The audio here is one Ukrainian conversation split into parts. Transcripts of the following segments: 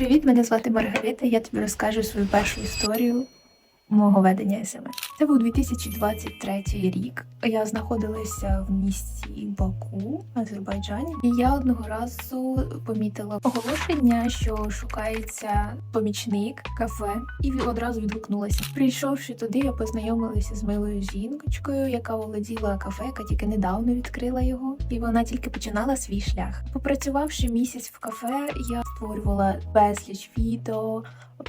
Привіт, мене звати Маргарита. Я тобі розкажу свою першу історію мого ведення СМС. Це був 2023 рік. Я знаходилася в місті Баку, Азербайджані, і я одного разу помітила оголошення, що шукається помічник кафе, і одразу відгукнулася. Прийшовши туди, я познайомилася з милою жінкочкою, яка володіла кафе, яка тільки недавно відкрила його, і вона тільки починала свій шлях. Попрацювавши місяць в кафе, я створювала безліч відео,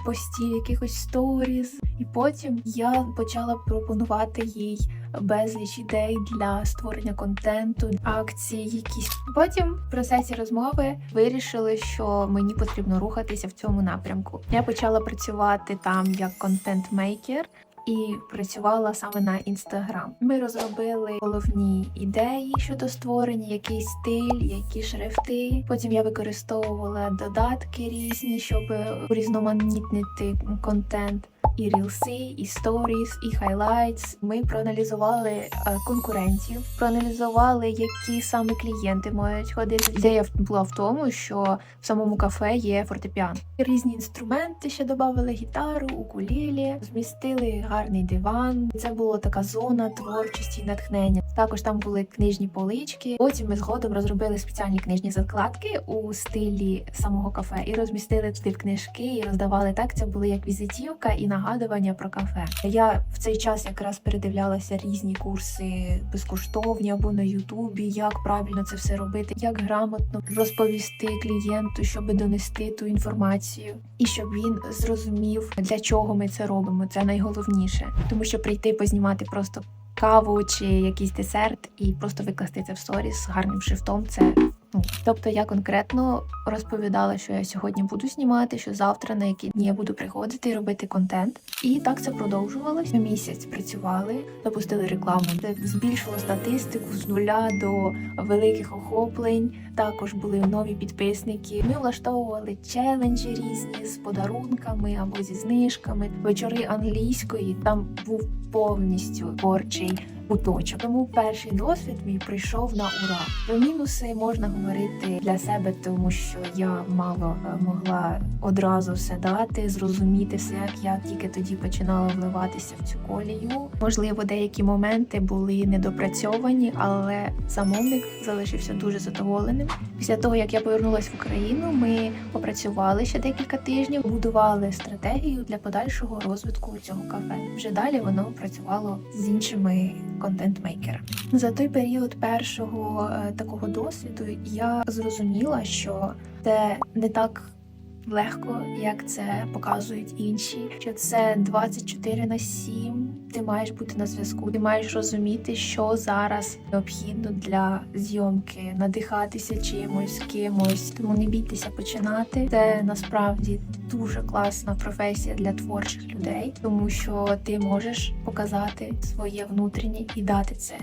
постів, якихось сторіз, і потім я почала пропонувати їй безліч ідей для створення контенту, акції, якісь. Потім в процесі розмови вирішили, що мені потрібно рухатися в цьому напрямку. Я почала працювати там як контент-мейкер. І працювала саме на інстаграм. Ми розробили головні ідеї щодо створення, який стиль, які шрифти. Потім я використовувала додатки різні, щоб урізноманітнити контент. І рілси, і сторіс, і хайлайтс. Ми проаналізували е, конкурентів, проаналізували, які саме клієнти мають ходити. Ідея була в тому, що в самому кафе є фортепіано. Різні інструменти ще додали гітару, укулелі, змістили гарний диван. Це була така зона творчості і натхнення. Також там були книжні полички. Потім ми згодом розробили спеціальні книжні закладки у стилі самого кафе і розмістили туди книжки і роздавали так. Це були як візитівка і нагадування про кафе. Я в цей час якраз передивлялася різні курси безкоштовні або на Ютубі, як правильно це все робити, як грамотно розповісти клієнту, щоб донести ту інформацію, і щоб він зрозумів, для чого ми це робимо. Це найголовніше, тому що прийти познімати просто каву чи якийсь десерт і просто викласти це в сторіс з гарним шрифтом. Це тобто я конкретно розповідала, що я сьогодні буду знімати, що завтра на які дні я буду приходити і робити контент. І так це продовжувалось. Місяць працювали, запустили рекламу, це збільшило статистику з нуля до великих охоплень. Також були нові підписники. Ми влаштовували челенджі різні з подарунками або зі знижками. Вечори англійської там був повністю творчий куточок. Тому перший досвід мій прийшов на ура. Про мінуси можна говорити для себе, тому що я мало е, могла одразу все дати, зрозуміти все, як я тільки тоді починала вливатися в цю колію. Можливо, деякі моменти були недопрацьовані, але замовник залишився дуже задоволеним. Після того, як я повернулася в Україну, ми попрацювали ще декілька тижнів, будували стратегію для подальшого розвитку цього кафе. Вже далі воно працювало з іншими контент-мейкерами. За той період першого е, такого досвіду я зрозуміла, що це не так. Легко, як це показують інші, що це 24 на 7, Ти маєш бути на зв'язку. Ти маєш розуміти, що зараз необхідно для зйомки, надихатися чимось, кимось. Тому не бійтеся починати. Це насправді дуже класна професія для творчих людей, тому що ти можеш показати своє внутрішнє і дати це.